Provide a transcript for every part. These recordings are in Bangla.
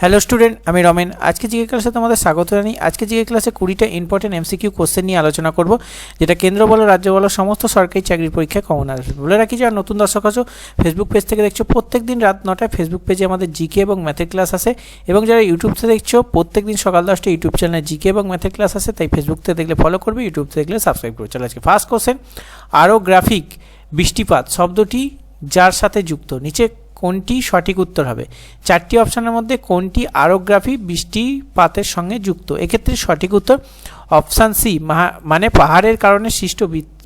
হ্যালো স্টুডেন্ট আমি রমেন। আজকে জিকে ক্লাসে তোমাদের স্বাগত জানাই। আজকে জিকে ক্লাসে কুড়িটা ইম্পর্টেন্ট এমসিকিউ কোশ্চেন নিয়ে আলোচনা করব, যেটা কেন্দ্র বলো, রাজ্য বলো, সমস্ত সরকারি চাকরির পরীক্ষায় কমন আসবে। বলে রাখি, যারা নতুন দর্শক আছো ফেসবুক পেজ থেকে দেখছ প্রত্যেক দিন রাত নটায় ফেসবুক পেজে আমাদের জিকে এবং ম্যাথের ক্লাস আসে। এবং যারা ইউটিউব থেকে দেখছ প্রত্যেক দিন সকাল দশটা ইউটিউব চ্যানেলে জিকে এবং ম্যাথের ক্লাস আসে, তাই ফেসবুক থেকে দেখলে ফলো করবে ইউটিউব দেখলে সাবস্ক্রাইব করবে। চলো আজকে ফার্স্ট কোশ্চেন আরও গ্রাফিক বৃষ্টিপাত শব্দটি যার সাথে যুক্ত? নিচে কোনটি সঠিক উত্তর হবে? চারটি অপশানের মধ্যে কোনটি আরোগ্রাফি বৃষ্টিপাতের সঙ্গে যুক্ত? এক্ষেত্রে সঠিক উত্তর অপশান সি মানে পাহাড়ের কারণে সৃষ্ট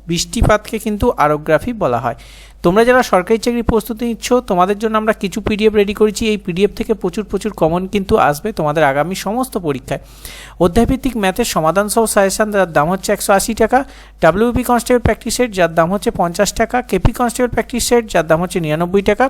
বৃষ্টিপাতকে কিন্তু আরোগ্রাফি বলা হয়। তোমরা যারা সরকারি চাকরির প্রস্তুতি নিচ্ছ, তোমাদের জন্য আমরা কিছু পিডিএফ রেডি করেছি। এই পিডিএফ থেকে প্রচুর প্রচুর কমন কিন্তু আসবে তোমাদের আগামী সমস্ত পরীক্ষায়। অধ্যায়ভিত্তিক ম্যাথের সমাধান সহ সাজেশন যার দাম হচ্ছে একশো আশি টাকা। ডাব্লিউপি কনস্টেবল প্র্যাকটিস সেট যার দাম হচ্ছে পঞ্চাশ টাকা। কেপি কনস্টেবল প্র্যাকটিস সেট যার দাম হচ্ছে নিরানব্বই টাকা।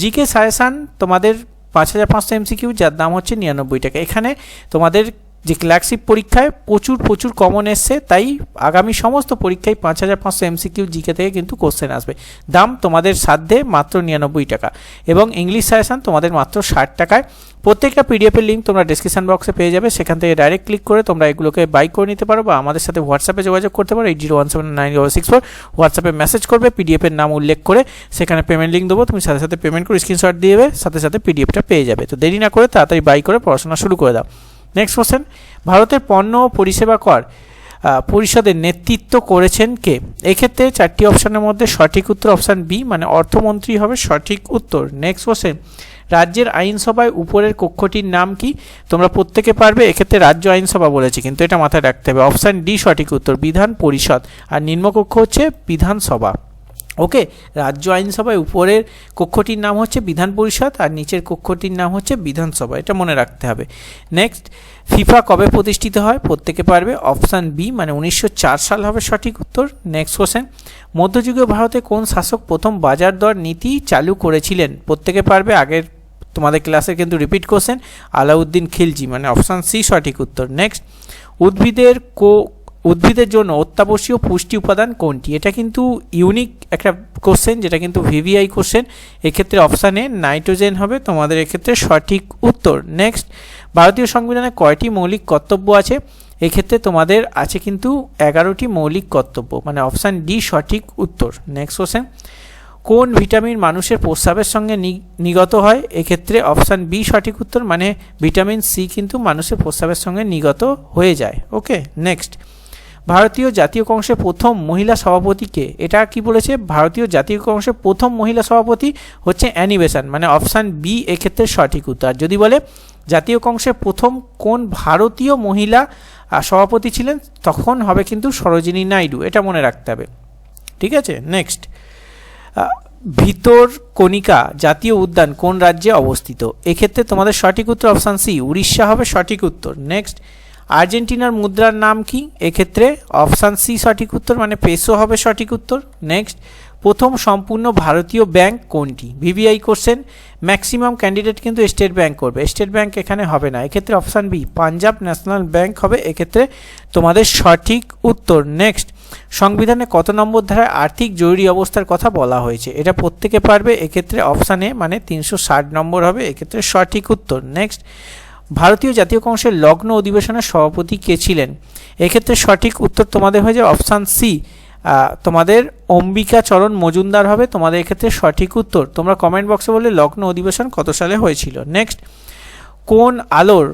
জিকে সাজেশান তোমাদের পাঁচ হাজার পাঁচশো এমসিকিউ যার দাম হচ্ছে নিরানব্বই টাকা। এখানে তোমাদের যে ক্লার্কশিপ পরীক্ষায় প্রচুর প্রচুর কমন এসছে, তাই আগামী সমস্ত পরীক্ষায় পাঁচ হাজার পাঁচশো এমসিকিউ জিকে থেকে কিন্তু কোশ্চেন আসবে। দাম তোমাদের সাধ্যে মাত্র নিরানব্বই টাকা এবং ইংলিশ সাজেশান তোমাদের মাত্র ষাট টাকায়। প্রত্যেকটা পিডিএফের লিঙ্ক তোমরা ডিসক্রিপশন বক্সে পেয়ে যাবে, সেখান থেকে ডাইরেক্ট ক্লিক করে তোমরা এগুলোকে বাই করে নিতে পারো বা আমাদের সাথে হোয়াটসঅ্যাপে যোগাযোগ করতে পারো eight zero one seven nine zero six four হোয়াটসঅ্যাপে মেসেজ করবে পিডিএফের নাম উল্লেখ করে সেখানে পেমেন্ট লিঙ্ক দেবো, তুমি সাথে সাথে পেমেন্ট করে স্ক্রিনশট দিয়ে দেবে, সাথে সাথে পিডিএফটা পেয়ে যাবে। তো দেরি না করে তাড়াতাড়ি বাই করে পড়াশোনা শুরু করে দাও। নেক্সট কোশ্চেন ভারতের পণ্য ও পরিষেবা কর পরিষদের নেতৃত্ব করেছেন কে? এক্ষেত্রে চারটি অপশনের মধ্যে সঠিক উত্তর অপশান বি মানে অর্থমন্ত্রী হবে সঠিক উত্তর। নেক্সট কোশ্চেন রাজ্যের আইনসভায় উপরের কক্ষটির নাম কি? তোমরা প্রত্যেকে পারবে, এক্ষেত্রে রাজ্য আইনসভা বলেছি, কিন্তু এটা মাথায় রাখতে হবে। অপশান ডি সঠিক উত্তর, বিধান পরিষদ। আর নিম্নকক্ষ হচ্ছে বিধানসভা। ওকে, রাজ্য আইনসভায় উপরের কক্ষটির নাম হচ্ছে বিধান পরিষদ আর নিচের কক্ষটির নাম হচ্ছে বিধানসভা, এটা মনে রাখতে হবে। নেক্সট ফিফা কবে প্রতিষ্ঠিত হয়? প্রত্যেকে পারবে। অপশান বি মানে উনিশশো চার সাল হবে সঠিক উত্তর। নেক্সট কোশ্চেন মধ্যযুগীয় ভারতে কোন শাসক প্রথম বাজার দর নীতি চালু করেছিলেন? প্রত্যেকে পারবে। আগের তোমাদের ক্লাসে কিন্তু রিপিট কোশ্চেন আলাউদ্দিন খিলজি মানে অপশান সি সঠিক উত্তর। নেক্সট উদ্ভিদের কো, উদ্ভিদের জন্য অত্যাবশ্যীয় পুষ্টি উপাদান কোনটি? এটা কিন্তু ইউনিক একটা কোশ্চেন যেটা কিন্তু ভিভিআই কোশ্চেন এক্ষেত্রে অপশানে নাইট্রোজেন হবে, তোমাদের এক্ষেত্রে সঠিক উত্তর। নেক্সট ভারতীয় সংবিধানে কয়টি মৌলিক কর্তব্য আছে? এক্ষেত্রে তোমাদের আছে কিন্তু এগারোটি মৌলিক কর্তব্য মানে অপশান ডি সঠিক উত্তর। নেক্সট কোশ্চেন কোন ভিটামিন মানুষের প্রস্রাবের সঙ্গে নিগত হয়? এক্ষেত্রে অপশান বি সঠিক উত্তর মানে ভিটামিন সি কিন্তু মানুষের প্রস্রাবের সঙ্গে নিগত হয়ে যায়। ওকে নেক্সট ভারতীয় জাতীয় কংগ্রেসের প্রথম মহিলা সভাপতিকে, এটা কি বলেছে? ভারতীয় জাতীয় কংগ্রেসের প্রথম মহিলা সভাপতি হচ্ছে অ্যানিবেশন মানে অপশান বি এক্ষেত্রে সঠিক উত্তর। যদি বলে জাতীয় কংগ্রেসের প্রথম কোন ভারতীয় মহিলা সভাপতি ছিলেন, তখন হবে কিন্তু সরোজিনী নাইডু, এটা মনে রাখতে হবে। ঠিক আছে? নেক্সট ভিতর কণিকা জাতীয় উদ্যান কোন রাজ্যে অবস্থিত? এক্ষেত্রে তোমাদের সঠিক উত্তর অপশান সি উড়িষ্যা হবে সঠিক উত্তর। নেক্সট আর্জেন্টিনার মুদ্রার নাম কি? এক্ষেত্রে অপশান সি সঠিক উত্তর মানে পেসো হবে সঠিক উত্তর। নেক্সট, প্রথম সম্পূর্ণ ভারতীয় ব্যাংক কোনটি? VVI question. ম্যাক্সিমাম ক্যান্ডিডেট কিন্তু স্টেট ব্যাংক করবে। স্টেট ব্যাংক এখানে হবে না। এক্ষেত্রে option B, Punjab national bank হবে। এক্ষেত্রে তোমাদের সঠিক উত্তর। নেক্সট, সংবিধানে কত নম্বর ধারায় আর্থিক জরুরি অবস্থার কথা বলা হয়েছে? এটা প্রত্যেকে পারবে। এক্ষেত্রে অপশানে মানে তিনশো ষাট নম্বর হবে। এক্ষেত্রে সঠিক উত্তর। নেক্সট ভারতীয় জাতীয় কংগ্রেসের লগ্ন অধিবেশনের সভাপতি কে ছিলেন? এক্ষেত্রে সঠিক উত্তর তোমাদের হয়ে যাবে অপশান সি তোমাদের অম্বিকা চরণ মজুমদার হবে। তোমাদের এক্ষেত্রে সঠিক উত্তর, তোমরা কমেন্ট বক্সে বললে লগ্ন অধিবেশন কত সালে হয়েছিল? নেক্সট কোন আলোর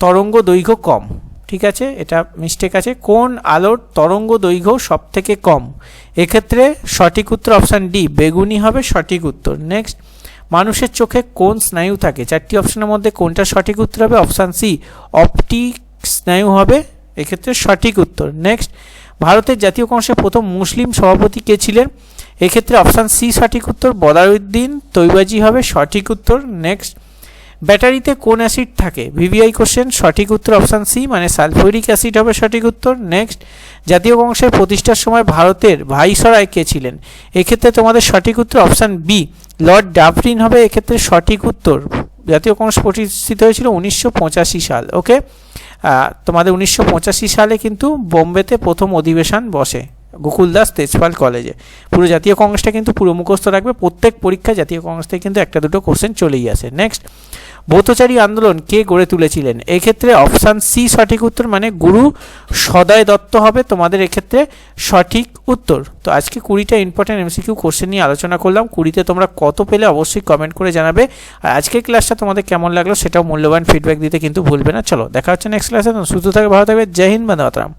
তরঙ্গ দৈর্ঘ্য কম? ঠিক আছে, এটা মিস্টেক আছে। কোন আলোর তরঙ্গ দৈর্ঘ্য সব থেকে কম? এক্ষেত্রে সঠিক উত্তর অপশান ডি বেগুনি হবে সঠিক উত্তর। নেক্সট মানুষের চোখে কোন স্নায়ু থাকে? চারটি অপশনের মধ্যে কোনটা সঠিক উত্তর হবে? অপশান সি, অপটিক স্নায়ু হবে। এক্ষেত্রে সঠিক উত্তর। নেক্সট, ভারতের জাতীয় কংগ্রেসের প্রথম মুসলিম সভাপতি কে ছিলেন? এক্ষেত্রে অপশান সি সঠিক উত্তর। বদারুদ্দিন তৈবাজি হবে সঠিক উত্তর। নেক্সট ব্যাটারিতে কোন অ্যাসিড থাকে? ভিভিআই কোশ্চেন, সঠিক উত্তর অপশান সি মানে সালফোরিক অ্যাসিড হবে সঠিক উত্তর। নেক্সট, জাতীয় কংগ্রেসের প্রতিষ্ঠার সময় ভারতের ভাইসরায় কে ছিলেন? এক্ষেত্রে তোমাদের সঠিক উত্তর অপশান বি, লর্ড ডাফরিন হবে। এক্ষেত্রে সঠিক উত্তর জাতীয় কংগ্রেস প্রতিষ্ঠিত হয়েছিল উনিশশো পঁচাশি সাল, ওকে? তোমাদের উনিশশো পঁচাশি সালে কিন্তু বোম্বেতে প্রথম অধিবেশন বসে। গোকুল দাস তেজপাল কলেজে। পুরো জাতীয় কংগ্রেসটা কিন্তু পুরো মুখস্থ রাখবে। প্রত্যেক পরীক্ষা জাতীয় কংগ্রেস থেকে কিন্তু একটা দুটো কোশ্চেন চলেই আসে। নেক্সট ব্রতচারী আন্দোলন কে গড়ে তুলেছিলেন? এক্ষেত্রে অপশান সি সঠিক উত্তর মানে গুরু সদয় দত্ত হবে। তোমাদের এক্ষেত্রে সঠিক উত্তর। তো আজকে কুড়িটা ইম্পর্টেন্ট এমসিকিউ কোশ্চেন নিয়ে আলোচনা করলাম। কুড়িতে তোমরা কত পেলে অবশ্যই কমেন্ট করে জানাবে। আর আজকের ক্লাসটা তোমাদের কেমন লাগল সেটাও মূল্যবান ফিডব্যাক দিতে কিন্তু ভুলবে না। চলো, দেখা হচ্ছে নেক্সট ক্লাসে সুস্থ থাকবে, ভালো থাকবে। জয় হিন্দ মাতরম।